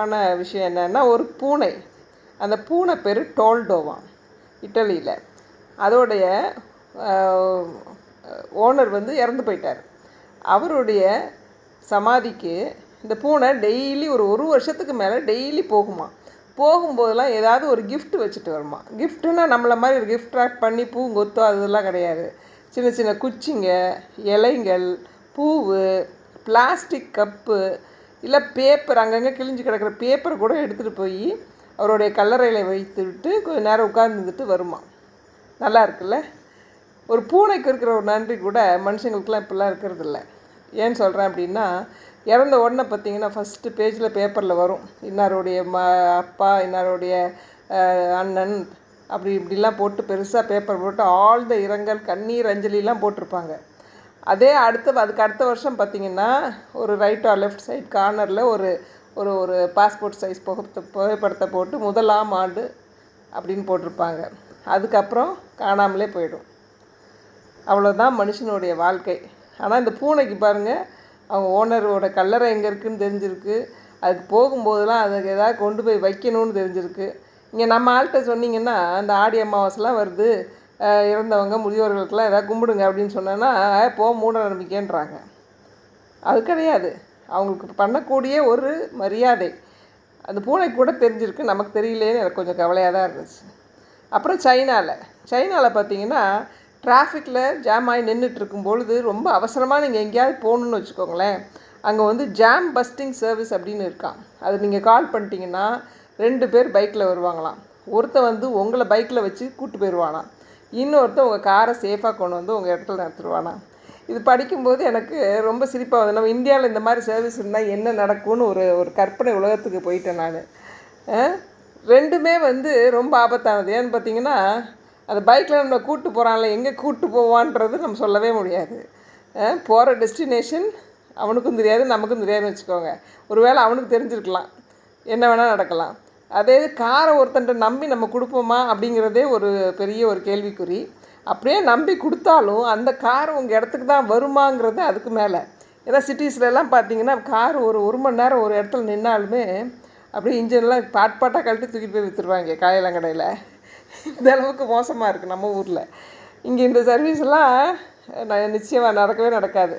ஆன விஷயம் என்னென்னா ஒரு பூனை. அந்த பூனை பேர் டோல்டோவான் இட்டலியில். அதோடைய ஓனர் வந்து இறந்து போயிட்டார். அவருடைய சமாதிக்கு இந்த பூனை டெய்லி ஒரு ஒரு வருஷத்துக்கு மேலே டெய்லி போகுமா. போகும்போதெல்லாம் ஏதாவது ஒரு கிஃப்ட் வச்சுட்டு வருமா. கிஃப்ட்டுன்னா நம்மளை மாதிரி ஒரு கிஃப்ட் ட்ராக் பண்ணி பூ கொத்தோ அதெல்லாம் கிடையாது. சின்ன சின்ன குச்சிங்க இலைங்கள் பூவு பிளாஸ்டிக் கப்பு இல்லை பேப்பர் அங்கங்கே கிழிஞ்சு கிடக்கிற பேப்பரை கூட எடுத்துகிட்டு போய் அவருடைய கல்லறையில் வைத்து விட்டு கொஞ்சம் நேரம் உட்கார்ந்துட்டு வருமா. நல்லா இருக்குல்ல? ஒரு பூனைக்கு இருக்கிற ஒரு நன்றி கூட மனுஷங்களுக்குலாம் இப்படிலாம் இருக்கிறது இல்லை ஏன்னு சொல்கிறேன் அப்படின்னா இறந்த உடனே பார்த்தீங்கன்னா ஃபஸ்ட்டு பேஜில் பேப்பரில் வரும். இன்னாருடைய ம அப்பா இன்னாருடைய அண்ணன் அப்படி இப்படிலாம் போட்டு பெருசாக பேப்பர் போட்டு ஆழ்ந்த இரங்கல் கண்ணீர் அஞ்சலிலாம் போட்டிருப்பாங்க. அதே அடுத்த அதுக்கு அடுத்த வருஷம் பார்த்தீங்கன்னா ஒரு ரைட் ஆர் லெஃப்ட் சைட் கார்னரில் ஒரு ஒரு ஒரு பாஸ்போர்ட் சைஸ் புகத்தை புகைப்படத்தை போட்டு முதலாம் ஆண்டு அப்படின்னு போட்டிருப்பாங்க. அதுக்கப்புறம் காணாமலே போயிடும். அவ்வளோதான் மனுஷனுடைய வாழ்க்கை. ஆனால் இந்த பூனைக்கு பாருங்கள் அவங்க ஓனரோட கல்லறை எங்கே இருக்குன்னு தெரிஞ்சிருக்கு. அதுக்கு போகும்போதெல்லாம் அதுக்கு எதாவது கொண்டு போய் வைக்கணும்னு தெரிஞ்சிருக்கு. இங்கே நம்ம ஆள்கிட்ட சொன்னீங்கன்னா அந்த ஆடி அமாவாசைலாம் வருது. இறந்தவங்க முதியோர்களுக்கெல்லாம் ஏதாவது கும்பிடுங்க அப்படின்னு சொன்னோன்னா போ மூட நம்பிக்கைன்றாங்க. அது கிடையாது. அவங்களுக்கு பண்ணக்கூடிய ஒரு மரியாதை. அந்த பூனைக்கு கூட தெரிஞ்சிருக்கு. நமக்கு தெரியலேன்னு எனக்கு கொஞ்சம் கவலையாக தான் இருந்துச்சு. அப்புறம் சைனாவில் சைனாவில் பார்த்தீங்கன்னா டிராஃபிக்கில் ஜாம் ஆகி நின்றுட்டு இருக்கும் பொழுது ரொம்ப அவசரமாக நீங்கள் எங்கேயாவது போகணுன்னு வச்சுக்கோங்களேன். அங்கே வந்து ஜாம் பஸ்டிங் சர்வீஸ் அப்படின்னு இருக்கான் அது நீங்கள் கால் பண்ணிட்டீங்கன்னா ரெண்டு பேர் பைக்கில் வருவாங்களாம். ஒருத்தன் வந்து உங்களை பைக்கில் வச்சு கூப்பிட்டு போயிடுவானாம் இன்னொருத்தன் உங்கள் காரை சேஃபாக கொண்டு வந்து உங்கள் இடத்துல நிறுத்துருவானாம் இது படிக்கும்போது எனக்கு ரொம்ப சிரிப்பாக வந்து நம்ம இந்தியாவில் இந்த மாதிரி சர்வீஸ் இருந்தால் என்ன நடக்கும்னு ஒரு ஒரு கற்பனை உலகத்துக்கு போயிட்டேன் நான். ரெண்டுமே வந்து ரொம்ப ஆபத்தானது. ஏன்னு பார்த்தீங்கன்னா அந்த பைக்கில் நம்ம கூப்பிட்டு போகிறான்ல எங்கே கூப்பிட்டு போவான்றது நம்ம சொல்லவே முடியாது. போகிற டெஸ்டினேஷன் அவனுக்கும் தெரியாது நமக்கும் தெரியாதுன்னு வச்சுக்கோங்க. ஒருவேளை அவனுக்கு தெரிஞ்சிருக்கலாம். என்ன வேணால் நடக்கலாம். அதே இது காரை ஒருத்தன்ட்ட நம்பி நம்ம கொடுப்போமா அப்படிங்கிறதே ஒரு பெரிய ஒரு கேள்விக்குறி. அப்படியே நம்பி கொடுத்தாலும் அந்த கார் உங்கள் இடத்துக்கு தான் வருமாங்கிறது அதுக்கு மேலே. ஏன்னா சிட்டிஸ்லலாம் பார்த்தீங்கன்னா கார் ஒரு ஒரு மணி நேரம் ஒரு இடத்துல நின்னாலுமே அப்படியே இன்ஜின்லாம் பாட் பாட்டாக கழட்டி தூக்கிட்டு போய் விற்றுருவாங்க காயலங்கடையில் இந்த அளவுக்கு மோசமாக இருக்குது நம்ம ஊரில். இங்கே இந்த சர்வீஸ்லாம் நிச்சயமாக நடக்கவே நடக்காது.